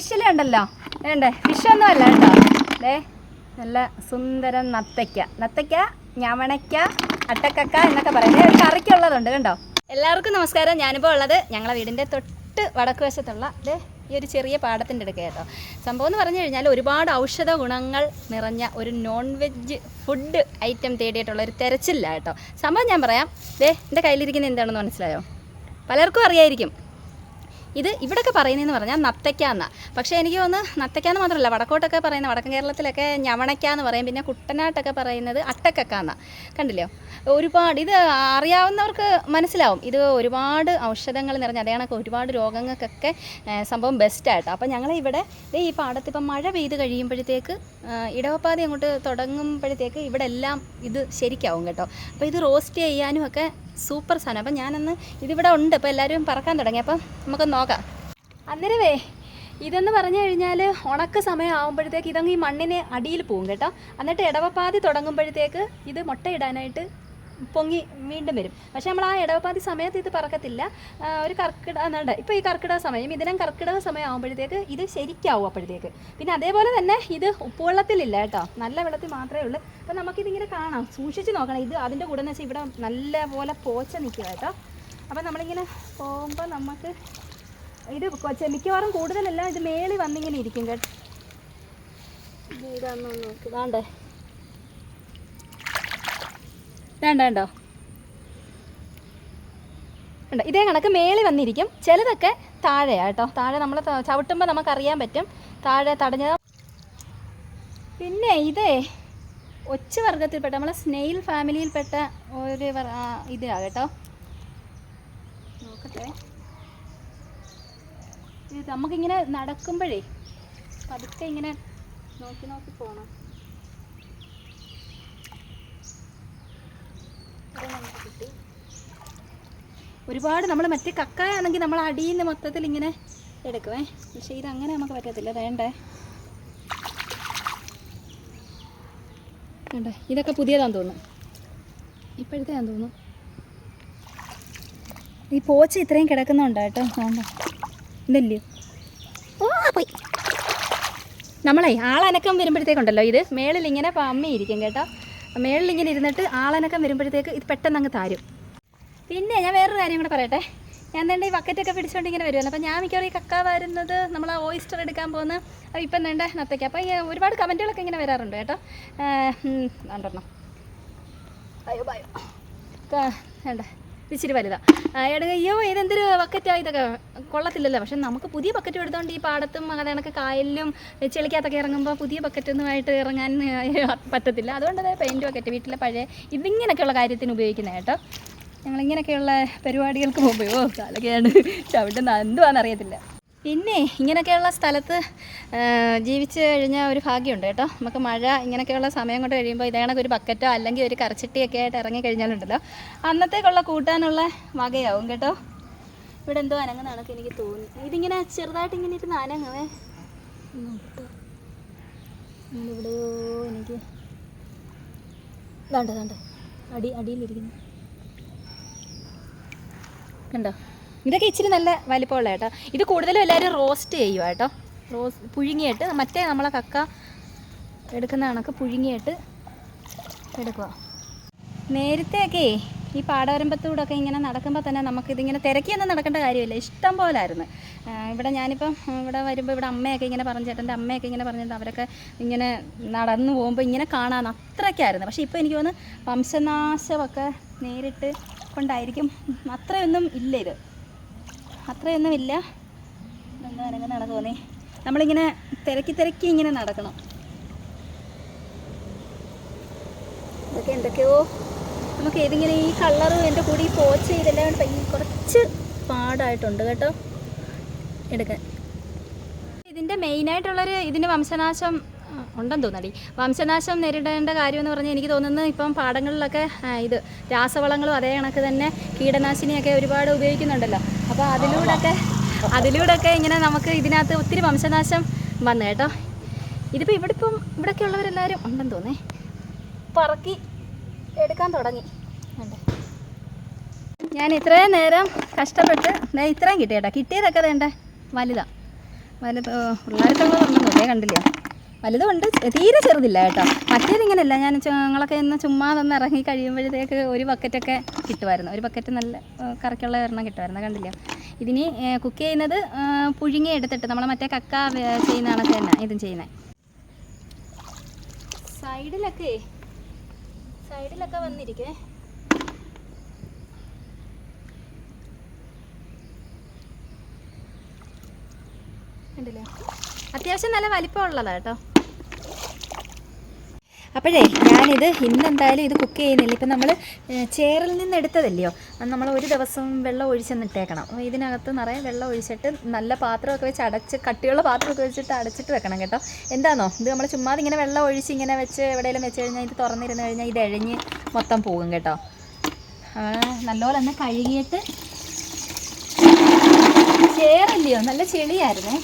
Special ഉണ്ടല്ലോ. വേണ്ടേ ഫിഷൊന്നും അല്ല കേട്ടോ. അല്ലേ നല്ല സുന്ദരം നത്തയ്ക്ക. നത്തയ്ക്ക ഞവണയ്ക്ക അട്ടക്കക്ക എന്നൊക്കെ പറയുന്നത് ഒരു കറിക്കുള്ളതുണ്ട് കണ്ടോ? എല്ലാവർക്കും നമസ്കാരം. ഞാനിപ്പോൾ ഉള്ളത് ഞങ്ങളെ വീടിന്റെ തൊട്ട് വടക്ക് വശത്തുള്ള ദേ ഈ ഒരു ചെറിയ പാടത്തിന്റെ അടുക്ക കേട്ടോ. സംഭവം എന്ന് പറഞ്ഞു കഴിഞ്ഞാൽ ഒരുപാട് ഔഷധ ഗുണങ്ങൾ നിറഞ്ഞ ഒരു നോൺ വെജ് ഫുഡ് ഐറ്റം തേടിയിട്ടുള്ള ഒരു തിരച്ചില്ല കേട്ടോ. സംഭവം ഞാൻ പറയാം. ദേ എന്റെ കയ്യിലിരിക്കുന്നത് എന്താണെന്ന് മനസ്സിലായോ? പലർക്കും അറിയായിരിക്കും. ഇത് ഇവിടെയൊക്കെ പറയുന്നതെന്ന് പറഞ്ഞാൽ നത്തയ്ക്ക എന്ന. പക്ഷേ എനിക്ക് തോന്നുന്നു നത്തയ്ക്ക എന്ന് മാത്രമല്ല വടക്കോട്ടൊക്കെ പറയുന്ന വടക്കൻ കേരളത്തിലൊക്കെ ഞവണയ്ക്ക എന്ന് പറയും. പിന്നെ കുട്ടനാട്ടൊക്കെ പറയുന്നത് അട്ടക്കക്ക എന്നാ. കണ്ടില്ലയോ ഒരുപാട് ഇത് അറിയാവുന്നവർക്ക് മനസ്സിലാവും. ഇത് ഒരുപാട് ഔഷധങ്ങൾ നിറഞ്ഞ അതേ ഒരുപാട് രോഗങ്ങൾക്കൊക്കെ സംഭവം ബെസ്റ്റായിട്ടോ അപ്പോൾ ദേ ഈ പാടത്ത് ഇപ്പം മഴ പെയ്ത് കഴിയുമ്പോഴത്തേക്ക് ഇടവപ്പാതി അങ്ങോട്ട് തുടങ്ങുമ്പോഴത്തേക്ക് ഇവിടെ എല്ലാം ഇത് ശരിക്കാവും കേട്ടോ. അപ്പോൾ ഇത് റോസ്റ്റ് ചെയ്യാനും ഒക്കെ സൂപ്പർ സാധനം. അപ്പം ഞാനന്ന് ഇതിവിടെ ഉണ്ട്. അപ്പോൾ എല്ലാവരും പറക്കാൻ തുടങ്ങി. അപ്പം നമുക്കൊന്ന് നോക്കാം. അന്നേരവേ ഇതെന്ന് പറഞ്ഞു കഴിഞ്ഞാൽ ഉണക്ക സമയം ആകുമ്പോഴത്തേക്ക് ഇതങ്ങ് ഈ മണ്ണിനെ അടിയിൽ പോകും കേട്ടോ. എന്നിട്ട് ഇടവപ്പാതി തുടങ്ങുമ്പോഴത്തേക്ക് ഇത് മുട്ടയിടാനായിട്ട് പൊങ്ങി വീണ്ടും വരും. പക്ഷേ നമ്മൾ ആ ഇടവപ്പാതി സമയത്ത് ഇത് പറക്കത്തില്ല. ഒരു കർക്കിട എന്നുണ്ട് ഇപ്പോൾ ഈ കർക്കിടക സമയം ഇതിനും കർക്കിടക സമയം ആകുമ്പോഴത്തേക്ക് ഇത് ശരിക്കാവും അപ്പോഴത്തേക്ക്. പിന്നെ അതേപോലെ തന്നെ ഇത് ഉപ്പുവെള്ളത്തിലില്ല കേട്ടോ. നല്ല വെള്ളത്തിൽ മാത്രമേ ഉള്ളൂ. അപ്പോൾ നമുക്കിതിങ്ങനെ കാണാം. സൂക്ഷിച്ച് നോക്കണം. ഇത് അതിന്റെ കൂടെ എന്ന് വെച്ചാൽ ഇവിടെ നല്ല പോലെ പോച്ച നിൽക്കുക കേട്ടോ. അപ്പോൾ നമ്മളിങ്ങനെ പോകുമ്പോൾ നമുക്ക് ഇത് മിക്കവാറും കൂടുതലല്ല ഇത് മേളി വന്നിങ്ങനെ ഇരിക്കും കേട്ടോ. നോക്ക്. വേണ്ടേ വേണ്ട വേണ്ടോ ഉണ്ട് ഇതേ കണക്ക് മേളി വന്നിരിക്കും. ചിലതൊക്കെ താഴെയാണ് കേട്ടോ. താഴെ നമ്മൾ ചവിട്ടുമ്പോൾ നമുക്കറിയാൻ പറ്റും. താഴെ തടഞ്ഞ പിന്നെ ഇതേ ഒച്ച വർഗത്തിൽപ്പെട്ട നമ്മളെ സ്നെയിൽ ഫാമിലിയിൽപ്പെട്ട ഒരു ഇതാണ് ഇതാ കേട്ടോ. നോക്കട്ടെ. നമുക്കിങ്ങനെ നടക്കുമ്പോഴേ പതുക്കെ ഇങ്ങനെ നോക്കി നോക്കി ഇത് കിട്ടി. ഒരുപാട് നമ്മൾ മറ്റേ കക്കായാണെങ്കിൽ നമ്മൾ അടിയിൽ നിന്ന് മൊത്തത്തിൽ ഇങ്ങനെ എടുക്കുമേ പക്ഷേ ഇതങ്ങനെ നമുക്ക് പറ്റത്തില്ല. വേണ്ടേ? വേണ്ടേ? ഇതൊക്കെ പുതിയതാന്ന് തോന്നുന്നു. ഇപ്പോഴത്തെയാന്ന് തോന്നുന്നു. ഈ പോച്ച ഇത്രയും കിടക്കുന്നുണ്ട് കേട്ടോ വേണ്ട. ഇതല്ലേ? ഓ പോയി. നമ്മളെ ആളനക്കം വരുമ്പോഴത്തേക്കുണ്ടല്ലോ ഇത്. മേളിൽ ഇങ്ങനെ പമ്മിയിരിക്കും കേട്ടോ. മേളിൽ ഇങ്ങനെ ഇരുന്നിട്ട് ആളനക്കം വരുമ്പോഴത്തേക്ക് ഇത് പെട്ടെന്ന് അങ്ങ് താരും. പിന്നെ ഞാൻ വേറൊരു കാര്യം കൂടെ പറയട്ടെ. ഞാൻ തന്നെ ഈ ബക്കറ്റൊക്കെ പിടിച്ചുകൊണ്ട് ഇങ്ങനെ വരുമല്ലോ അപ്പോൾ ഞാൻ മിക്കവാറും ഈ കക്ക വരുന്നത് നമ്മൾ ആ ഓയിസ്റ്റർ എടുക്കാൻ പോകുന്ന ഇപ്പം വേണ്ട നത്തയ്ക്ക് അപ്പോൾ ഒരുപാട് കമന്റുകളൊക്കെ ഇങ്ങനെ വരാറുണ്ട് കേട്ടോ. രണ്ടെണ്ണം അയ്യോ ഭയോ. വേണ്ട ഇച്ചിരി വലുതാ. ആ, എടാ അയ്യോ ഇതെന്തൊരു ബക്കറ്റാണ് ഇതൊക്കെ? കൊള്ളത്തില്ലല്ലോ. പക്ഷെ നമുക്ക് പുതിയ ബക്കറ്റ് എടുത്തുകൊണ്ട് ഈ പാടത്തും അത് കായലിലും ചെളിക്കകത്തൊക്കെ ഇറങ്ങുമ്പോൾ പുതിയ ബക്കറ്റൊന്നുമായിട്ട് ഇറങ്ങാൻ പറ്റത്തില്ല. അതുകൊണ്ട് അതായത് പെയിന്റ് ബക്കറ്റ് വീട്ടിലെ പഴയ ഇതിങ്ങനെയൊക്കെയുള്ള കാര്യത്തിന് ഉപയോഗിക്കുന്നത് കേട്ടോ. ഞങ്ങളിങ്ങനെയൊക്കെയുള്ള പരിപാടികൾക്ക് പോകുമ്പോൾ ഓ കാലൊക്കെയാണ് ചവിട്ടുന്ന എന്തുവാന്ന് അറിയത്തില്ല. പിന്നെ ഇങ്ങനെയൊക്കെയുള്ള സ്ഥലത്ത് ജീവിച്ച് കഴിഞ്ഞ ഒരു ഭാഗ്യമുണ്ട് കേട്ടോ. നമുക്ക് മഴ ഇങ്ങനെയൊക്കെയുള്ള സമയം കൊണ്ട് കഴിയുമ്പോൾ ഇതേ കണക്ക് ഒരു ബക്കറ്റോ അല്ലെങ്കിൽ ഒരു കറച്ചിട്ടിയൊക്കെ ആയിട്ട് ഇറങ്ങി കഴിഞ്ഞാലുണ്ടല്ലോ. അന്നത്തേക്കുള്ള കൂട്ടാനുള്ള വകയാവും കേട്ടോ. ഇവിടെ എന്തോ അനങ്ങുന്നതാണ് എനിക്ക് തോന്നി. ഇതിങ്ങനെ ചെറുതായിട്ട് ഇങ്ങനെ ഇരുന്ന് അനങ്ങുവേ. ഇവിടെയോ എനിക്ക് വേണ്ട വേണ്ട. അടി അടിയിലിരിക്കുന്നു. കണ്ടോ? ഇതൊക്കെ ഇച്ചിരി നല്ല വലിപ്പമുള്ള കേട്ടോ. ഇത് കൂടുതലും എല്ലാവരും റോസ്റ്റ് ചെയ്യുക കേട്ടോ. റോസ് പുഴുങ്ങിയിട്ട് മറ്റേ നമ്മളെ കക്ക എടുക്കുന്ന കണക്ക് പുഴുങ്ങിയിട്ട് എടുക്കുക നേരത്തെയൊക്കെ ഈ പാടവരമ്പത്തൂടൊക്കെ ഇങ്ങനെ നടക്കുമ്പോൾ തന്നെ നമുക്കിതിങ്ങനെ തിരക്കിയൊന്നും നടക്കേണ്ട കാര്യമില്ല. ഇഷ്ടം പോലായിരുന്നു. ഇവിടെ ഞാനിപ്പം ഇവിടെ വരുമ്പോൾ ഇവിടെ അമ്മയൊക്കെ ഇങ്ങനെ പറഞ്ഞു ചേട്ടന്റെ അമ്മയൊക്കെ ഇങ്ങനെ പറഞ്ഞിട്ട് അവരൊക്കെ ഇങ്ങനെ നടന്നു പോകുമ്പോൾ ഇങ്ങനെ കാണാൻ അത്രയ്ക്കായിരുന്നു പക്ഷേ ഇപ്പോൾ എനിക്ക് തോന്നുന്നു വംശനാശമൊക്കെ നേരിട്ട് കൊണ്ടായിരിക്കും. അത്രയൊന്നും ഇല്ല ഇത്. അത്രയൊന്നും ഇല്ല അങ്ങനെ നടക്കുമോന്നേ നമ്മളിങ്ങനെ തിരക്കി തിരക്കി ഇങ്ങനെ നടക്കണം. ഇതൊക്കെ എന്തൊക്കെയോ? നമുക്ക് ഏതിങ്ങനെ ഈ കളറും എന്റെ കൂടി ഈ പോച്ച ഇതെല്ലാം കുറച്ച് പാടായിട്ടുണ്ട് കേട്ടോ. എടുക്കാൻ. ഇതിന്റെ മെയിനായിട്ടുള്ളൊരു ഇതിന്റെ വംശനാശം ഉണ്ടെന്ന് തോന്നടി വംശനാശം നേരിടേണ്ട കാര്യമെന്ന് പറഞ്ഞാൽ എനിക്ക് തോന്നുന്നത് ഇപ്പം പാടങ്ങളിലൊക്കെ ഇത് രാസവളങ്ങളും അതേ കണക്ക് തന്നെ കീടനാശിനിയൊക്കെ ഒരുപാട് ഉപയോഗിക്കുന്നുണ്ടല്ലോ. അപ്പോൾ അതിലൂടെ ഒക്കെ ഇങ്ങനെ നമുക്ക് ഇതിനകത്ത് ഒത്തിരി വംശനാശം വന്നു കേട്ടോ. ഇതിപ്പോ ഇവിടെ ഇപ്പം ഇവിടെയൊക്കെ ഉള്ളവരെല്ലാവരും ഉണ്ടെന്ന് തോന്നേ പറക്കി എടുക്കാൻ തുടങ്ങി. ഞാൻ ഇത്രയും നേരം കഷ്ടപ്പെട്ട് ഞാൻ ഇത്രയും കിട്ടി കേട്ടോ. കിട്ടിയതൊക്കെ വേണ്ട വലുതാ. വലുത് പിള്ളേർക്കുള്ളതുണ്ടെന്ന് തോന്നേ കണ്ടില്ല വലുതുണ്ട് തീരെ ചെറുതില്ല കേട്ടോ. മറ്റേതിങ്ങനെയല്ല ഞാൻ ഞങ്ങളൊക്കെ ഇന്ന് ചുമ്മാ ഒന്ന് ഇറങ്ങി കഴിയുമ്പോഴത്തേക്ക് ഒരു ബക്കറ്റൊക്കെ കിട്ടുമായിരുന്നു. ഒരു ബക്കറ്റ് നല്ല കറക്കുള്ള ഒരെണ്ണം കിട്ടുമായിരുന്നു കണ്ടില്ല? ഇതിന് കുക്ക് ചെയ്യുന്നത് പുഴുങ്ങി എടുത്തിട്ട് നമ്മൾ മറ്റേ കക്ക ചെയ്യുന്ന കണക്ക് തന്നെ ഇതും ചെയ്യുന്നത് സൈഡിലൊക്കെ സൈഡിലൊക്കെ വന്നിരിക്കേ. കണ്ടില്ലേ? അത്യാവശ്യം നല്ല വലിപ്പമുള്ളതാണ് കേട്ടോ. അപ്പോഴേ ഞാനിത് ഇന്ന് എന്തായാലും ഇത് കുക്ക് ചെയ്യുന്നില്ല. ഇപ്പം നമ്മൾ ചേറിൽ നിന്ന് എടുത്തതല്ലയോ? നമ്മൾ ഒരു ദിവസം വെള്ളം ഒഴിച്ചെന്നിട്ടേക്കണം. അപ്പോൾ ഇതിനകത്ത് നിറയെ വെള്ളം ഒഴിച്ചിട്ട് നല്ല പാത്രമൊക്കെ വെച്ച് അടച്ച് കട്ടിയുള്ള പാത്രമൊക്കെ വെച്ചിട്ട് അടച്ചിട്ട് വെക്കണം കേട്ടോ. എന്താണോ ഇത് നമ്മൾ ചുമ്മാതെ ഇങ്ങനെ വെള്ളം ഒഴിച്ച് ഇങ്ങനെ വെച്ച് എവിടെയെങ്കിലും വെച്ച് കഴിഞ്ഞാൽ ഇത് തുറന്നിരുന്ന് കഴിഞ്ഞാൽ ഇത് എഴഞ്ഞ് മൊത്തം പോകും കേട്ടോ. നല്ലപോലെ ഒന്ന് കഴുകിയിട്ട് ചേറല്ലയോ? നല്ല ചെളിയായിരുന്നേ.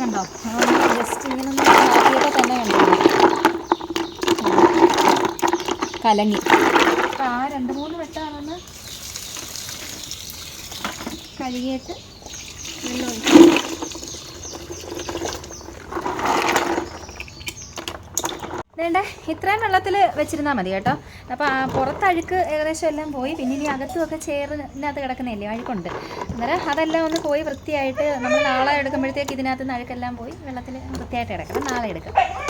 കണ്ടോ? ജസ്റ്റ് ഇങ്ങനെ ഒന്ന് തന്നെ കണ്ടോ. കലങ്ങി. അപ്പം ആ രണ്ട് മൂന്ന് വെട്ടാണൊന്ന് കഴുകിയിട്ട് വെള്ളം വേണ്ടേ ഇത്രയും വെള്ളത്തിൽ വെച്ചിരുന്നാൽ മതി കേട്ടോ. അപ്പോൾ പുറത്ത് അഴുക്ക് ഏകദേശം എല്ലാം പോയി. പിന്നെ ഇനി അകത്തുമൊക്കെ ചേറിനകത്ത് കിടക്കുന്നില്ലേ? അഴുക്കുണ്ട്. അന്നേരം അതെല്ലാം ഒന്ന് പോയി വൃത്തിയായിട്ട് നമ്മൾ നാളെ എടുക്കുമ്പോഴത്തേക്ക് ഇതിനകത്ത് നിന്ന് അഴുക്കെല്ലാം പോയി വെള്ളത്തിൽ വൃത്തിയായിട്ട് കിടക്കണം. നാളെ എടുക്കാം.